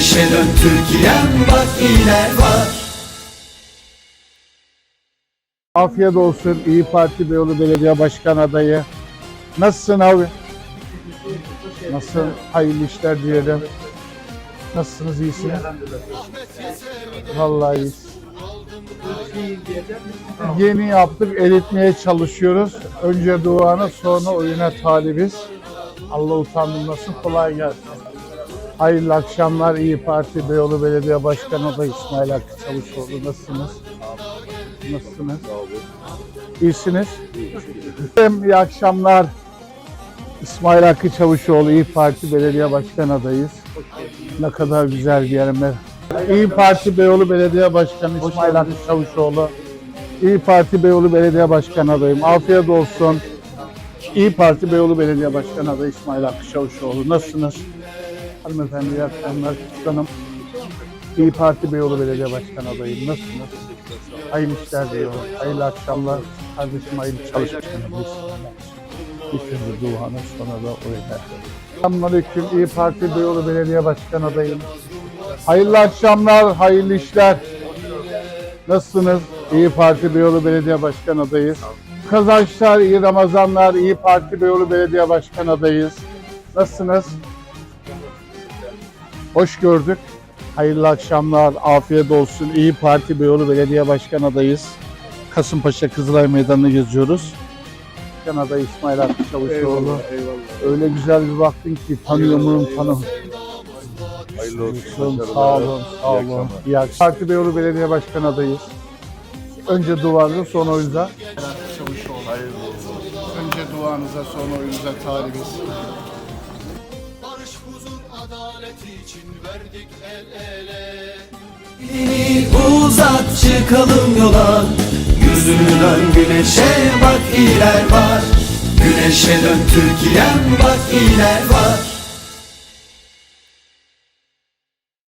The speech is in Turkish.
Güneşe dön Türkiye'm bak iler var Afiyet olsun İyi Parti Beyoğlu Belediye Başkan adayı. Nasılsın abi? Nasılsın? Hayırlı işler diyelim. Nasılsınız? İyisiniz? Vallahi iyiyiz. Yeni yaptık, eritmeye çalışıyoruz. Önce duana sonra oyuna talibiz. Allah utandırmasın, kolay gelsin. Hayırlı akşamlar İyi Parti Beyoğlu Belediye Başkanı adayı İsmail Hakkı Çavuşoğlu. Nasılsınız? Nasılsınız? İyisiniz. Hem iyi akşamlar. İsmail Hakkı Çavuşoğlu İyi Parti Belediye Başkan adayız. Ne kadar güzel bir yerime. İyi Parti Beyoğlu Belediye Başkanı İsmail Hakkı Çavuşoğlu. İyi Parti Beyoğlu Belediye Başkan adayım. Afiyet olsun. İyi Parti Beyoğlu Belediye Başkan adayı İsmail Hakkı Çavuşoğlu. Nasılsınız? Hanımefendi, iyi akşamlar. Hanım. İyi Parti Beyoğlu Belediye Başkan adayım. Nasılsınız? Hayırlı işler diliyorum. Hayırlı akşamlar. Kardeşim hayırlı çalışmalarınız. İlk önce duanı sonra da oylar. Selamünaleyküm. İyi Parti Beyoğlu Belediye Başkan adayım. Hayırlı akşamlar, hayırlı işler. Nasılsınız? İyi Parti Beyoğlu Belediye Başkan adayız. Kazançlar, iyi Ramazanlar, İyi Parti Beyoğlu Belediye Başkan adayız. Nasılsınız? Hoş gördük. Hayırlı akşamlar, afiyet olsun. İyi Parti Beyoğlu Belediye Başkan adayız. Kasımpaşa Kızılay Meydanı'nı geziyoruz. Başkan adayı İsmail Hakkı Çavuşoğlu. Öyle güzel bir baktın ki tanıyor muyum tanım. Hayırlı olsun. Sağ olun, sağ olun. İyi akşamlar. Parti Beyoğlu Belediye Başkan adayız. Önce duvarda sonra oyunuza. Önce duanıza sonra oyunuza talibiz. Adalet için verdik el ele. Elini uzat çıkalım yola. Yüzünü dön güneşe bak iler var. Güneşe dön Türkiye'm bak iler var